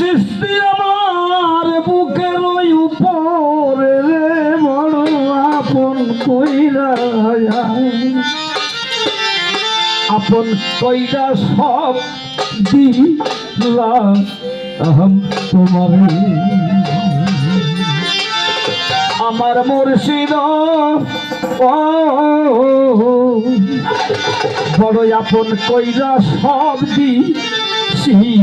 সৃষ্টি আমার বুকের উপরে রে বড় আপন কইরা আপন কইরা সব দিলাম তোমার আমার মুর্শিদ বড় আপন কইরা সব তোমার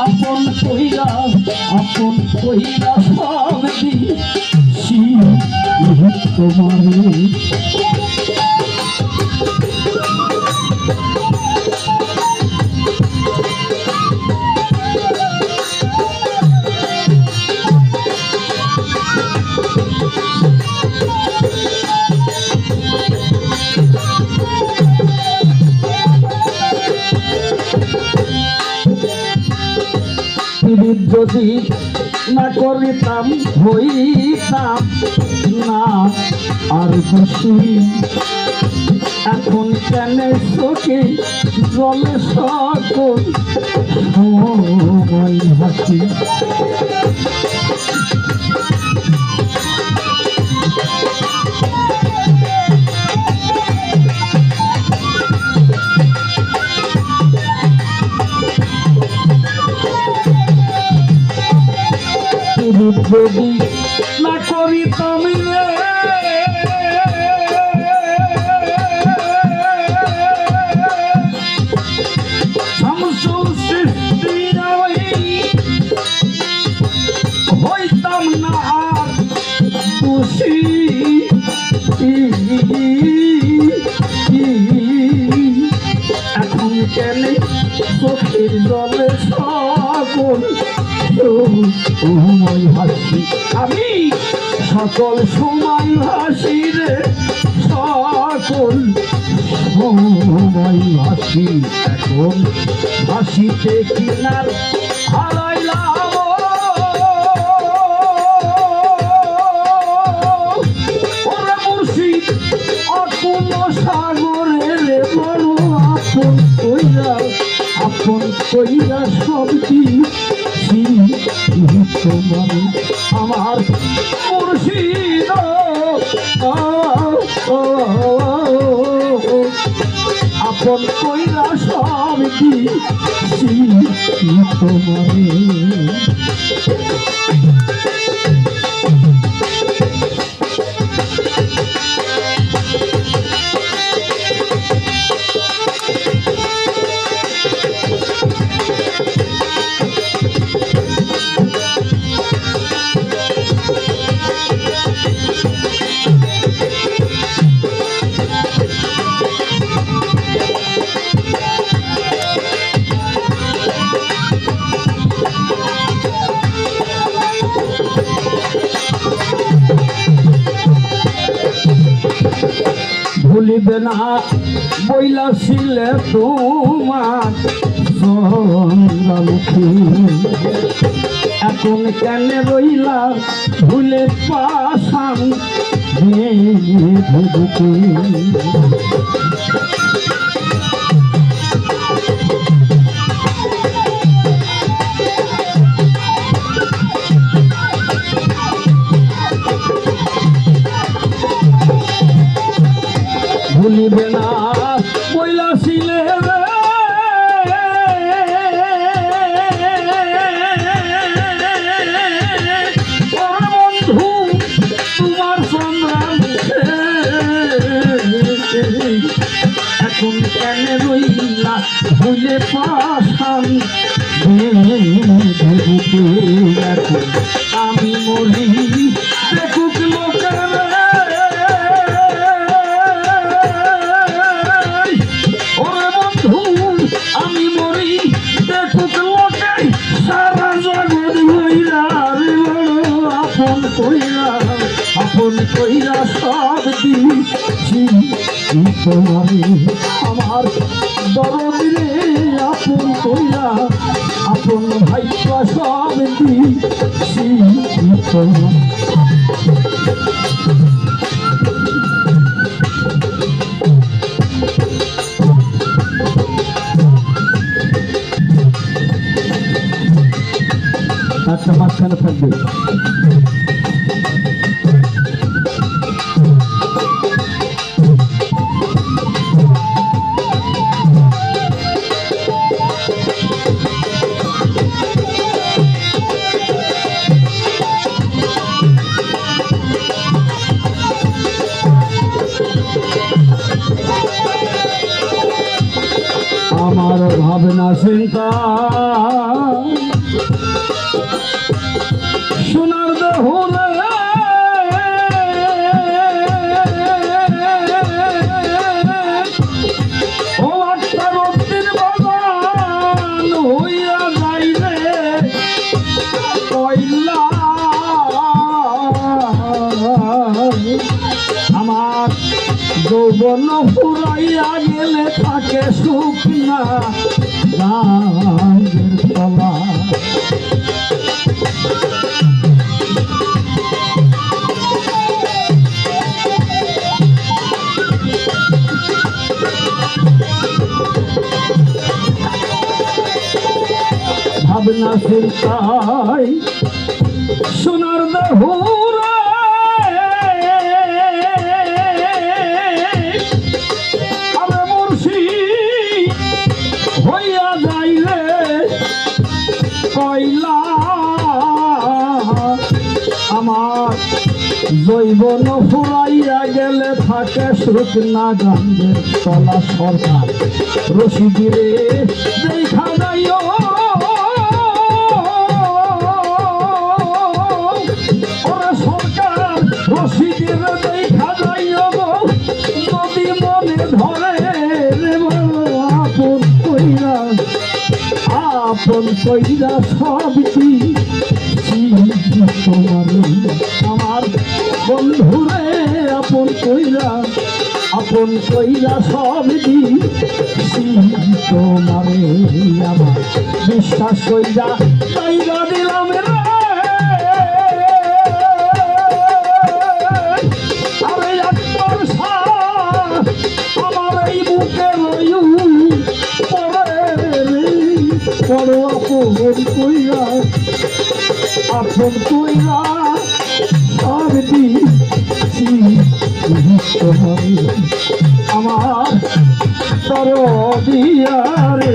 আপন কইরা আপন কইরা সব দিছি তোমার যদি না করিতাম হইতাম না। আর খুশি এখন কেন চোখে জলে সকল হাসি। যদি না করিতাম রে শামসুল সৃষ্টি আমি হইতাম না আর এখন কেন চোখের জলে সকল সময় হাসি। আমি সকল সময় হাসি রে সকল সময় হাসি। এখন হাসিতে কিনার হারাইলাম। ওরে মুর্শিদ অকুল সাগরে রে বড় আপন কইরা আপন কইরা সব দিছি তোমার আমার মুর্শিদ আপন কইরা সব দিছি তোমার? ভুলিবে না বইলা ছিলে তোমার চন্দ্রমুখী। এখন কেন রইলা ভুলে পাশান সব দিছি তোমারে আমার দরদিরে আপন কইরা আপন ভাইয়া সব তোমার একটা মাঝখানে থাকবে। আমার ভাবনা চিন্তা আমার যৌবন ফুরাইয়া গেলে থাকে সুখ না তলা ভাবনা চিন্তাই সোনার দেহুরা জৈবন ফুরাইয়া গেলে থাকে সুখ না গান্ধের তলা সরকার। রশিদিরে দেখা যাইও। সরকার রশিদিরে দেখা যাইও যদি মনে ধরে আপন কইরা আপন কইরা সব কি তোমার বন্ধুরে, আপন কইরা আপন কইরা সব তোমারে আমার বিশ্বাস কইরা কইরা দিলাম রে। আরে একবার শ্বাস আমার এই বুকে রয়ু পরে রে আমার তর দিয়ারে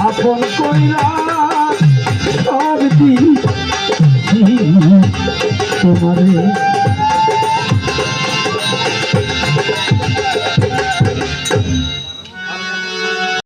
আপন কইরা সব তোমারে